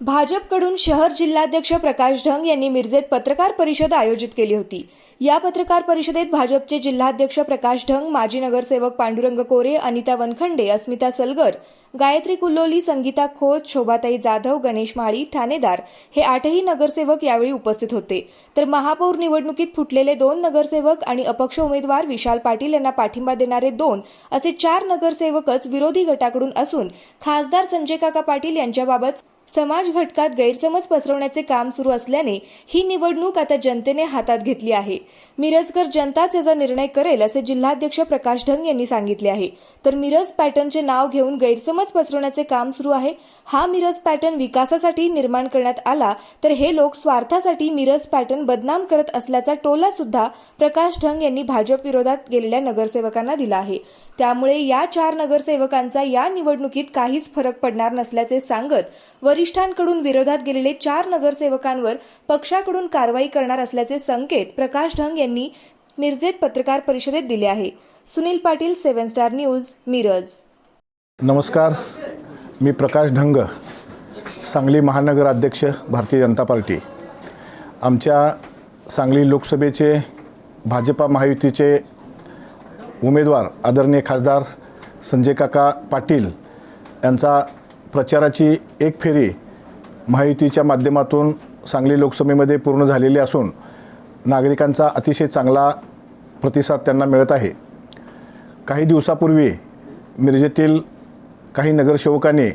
भाजपकडून शहर जिल्हाध्यक्ष प्रकाश ढंग यांनी मिरजेत पत्रकार परिषद आयोजित केली होती. या पत्रकार परिषदेत भाजपचे जिल्हाध्यक्ष प्रकाश ढंग माजी नगरसेवक पांडुरंग कोरे अनिता वनखंडे अस्मिता सलगर गायत्री कुल्लोली संगीता खोत शोभाताई जाधव गणेश माळी ठाणेदार हे आठही नगरसेवक यावेळी उपस्थित होते. तर महापौर निवडणुकीत फुटलेले दोन नगरसेवक आणि अपक्ष उमेदवार विशाल पाटील यांना पाठिंबा देणारे दोन असे चार नगरसेवकच विरोधी गटाकडून असून खासदार संजय काका पाटील यांच्याबाबत समाज घटकात गैरसमज पसरवण्याचे काम सुरू असल्याने ही निवडणूक आता जनतेने हातात घेतली आहे. मिरजकर जनताच याचा निर्णय करेल असे जिल्हाध्यक्ष प्रकाश ढंग यांनी सांगितले आहे. तर मिरज पॅटर्नचे नाव घेऊन गैरसमज पसरवण्याचे काम सुरू आहे. हा मिरज पॅटर्न विकासासाठी निर्माण करण्यात आला तर हे लोक स्वार्थासाठी मिरज पॅटर्न बदनाम करत असल्याचा टोला सुद्धा प्रकाश ढंग यांनी भाजप विरोधात गेलेल्या नगरसेवकांना दिला आहे. त्यामुळे या चार नगरसेवकांचा या निवडणुकीत काहीच फरक पडणार नसल्याचे सांगत वरिष्ठांकडून विरोधात गेलेले चार नगरसेवकांवर पक्षाकडून कारवाई करणार असल्याचे संकेत प्रकाश ढंग यांनी मिरजेत पत्रकार परिषदेत दिले आहे. Sunil Patil seven star news Miraj. नमस्कार. मी प्रकाश ढंग सांगली महानगर अध्यक्ष भारतीय जनता पार्टी. आमच्या सांगली लोकसभेचे भाजपा महायुतीचे उमेदवार आदरणीय खासदार संजय काका पाटील यांचा प्रचाराची एक फेरी महायुतीच्या माध्यमातून सांगली लोकसभेमध्ये पूर्ण झालेली असून नागरिकांचा अतिशय चांगला प्रतिसाद त्यांना मिळत आहे. काही दिवसापूर्वी मिरजेतील काही नगरसेवकांनी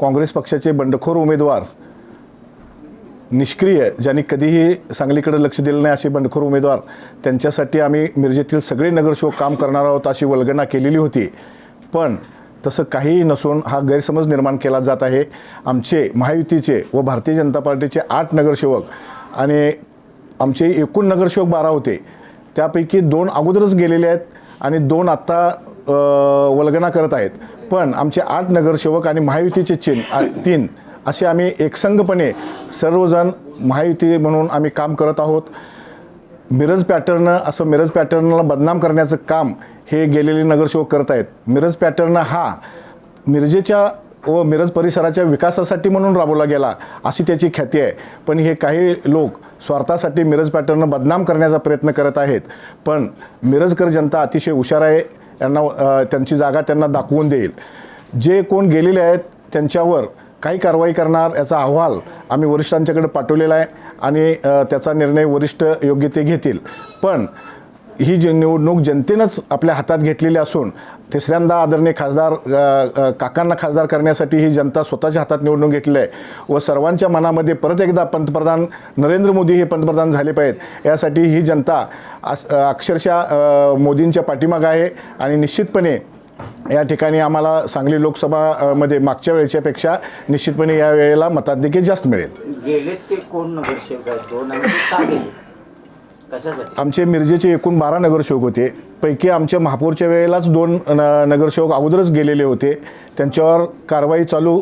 काँग्रेस पक्षाचे बंडखोर उमेदवार निष्क्रिय ज्यांनी कधीही सांगलीकडे लक्ष दिलं नाही असे बंडखोर उमेदवार त्यांच्यासाठी आम्ही मिरजेतील सगळे नगरसेवक काम करणार आहोत अशी वल्गना केलेली होती. पण तसं काहीही नसून हा गैरसमज निर्माण केला जात आहे. आमचे महायुतीचे व भारतीय जनता पार्टीचे आठ नगरसेवक आणि आमचे एकूण नगरसेवक बारा होते. त्यापैकी दोन अगोदरच गेलेले आहेत आणि दोन आत्ता वल्गना करत आहेत. पण आमचे आठ नगरसेवक आणि महायुतीचे चीन तीन असे आम्ही एकसंघपणे सर्वजण महायुती म्हणून आम्ही काम करत आहोत. मिरज पॅटर्न असं मिरज पॅटर्नला बदनाम करण्याचं काम हे गेलेले नगरसेवक करत आहेत मिरज पॅटर्न हा मिरजेच्या व मिरज परिसराच्या विकासासाठी म्हणून राबवला गेला अशी त्याची ख्याती आहे. पण हे काही लोक स्वार्थासाठी मिरज पॅटर्न बदनाम करण्याचा प्रयत्न करत आहेत. पण मिरजकर जनता अतिशय हुशार आहे. यांना त्यांची जागा त्यांना दाखवून देईल. जे कोण गेलेले आहेत त्यांच्यावर काही कारवाई करणार याचा अहवाल आम्ही वरिष्ठांच्याकडे पाठवलेला आहे आणि त्याचा निर्णय वरिष्ठ योग्य ते घेतील. पण ही जी निवडणूक जनतेनंच आपल्या हातात घेतलेली असून तिसऱ्यांदा आदरणीय खासदार काकांना खासदार करण्यासाठी ही जनता स्वतःच्या हातात निवडणूक घेतली आहे व सर्वांच्या मनामध्ये परत एकदा पंतप्रधान नरेंद्र मोदी हे पंतप्रधान झाले पाहिजेत. यासाठी ही जनता अस- अक्षरशः मोदींच्या पाठीमागं आहे आणि निश्चितपणे या ठिकाणी आम्हाला सांगली लोकसभा मध्ये मागच्या वेळेच्यापेक्षा निश्चितपणे या वेळेला मताधिक्य जास्त मिळेल. गेलेत ते कोण नगरसेवक कशासाठी? आमचे मिरजेचे एकूण बारा नगरसेवक होते. पैकी आमच्या महापौरच्या वेळेलाच दोन न नगरसेवक अगोदरच गेलेले होते. त्यांच्यावर कारवाई चालू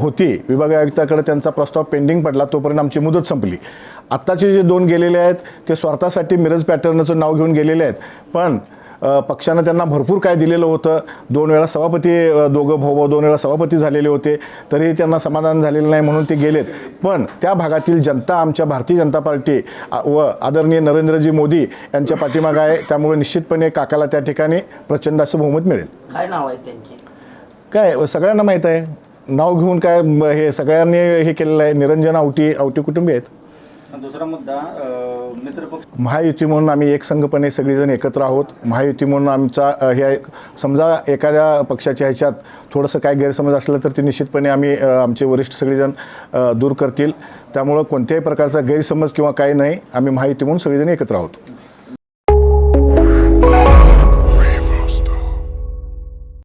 होती. विभागीय आयुक्ताकडे त्यांचा प्रस्ताव पेंडिंग पडला तोपर्यंत आमची मुदत संपली. आत्ताचे जे दोन गेलेले आहेत ते स्वार्थासाठी मिरज पॅटर्नचं नाव घेऊन गेलेले आहेत. पण पक्षानं त्यांना भरपूर काय दिलेलं होतं. दोन वेळा सभापती दोघं भाऊ दोन वेळा सभापती झालेले होते. तरी त्यांना समाधान झालेलं नाही म्हणून ते गेलेत. पण त्या भागातील जनता आमच्या भारतीय जनता पार्टी व आदरणीय नरेंद्रजी मोदी यांच्या पाठीमागं आहे. त्यामुळे निश्चितपणे काकाला त्या ठिकाणी प्रचंड असं बहुमत मिळेल. काय नाव आहे त्यांचे? काय सगळ्यांना माहीत आहे. नाव घेऊन काय हे सगळ्यांनी हे केलेलं आहे. निरंजन आवटी आवटी कुटुंबी आहेत. दुसरा मुद्दा मित्रपक्ष महायुती म्हणून आम्ही एकसंघपणे सगळेजण एकत्र आहोत. महायुती म्हणून आमचा ह्या हे समजा एखाद्या पक्षाच्या ह्याच्यात थोडंसं काय गैरसमज असलं तर ते निश्चितपणे आम्ही आमचे वरिष्ठ सगळेजण दूर करतील. त्यामुळं कोणत्याही प्रकारचा गैरसमज किंवा काही नाही. आम्ही महायुती म्हणून सगळेजण एकत्र आहोत.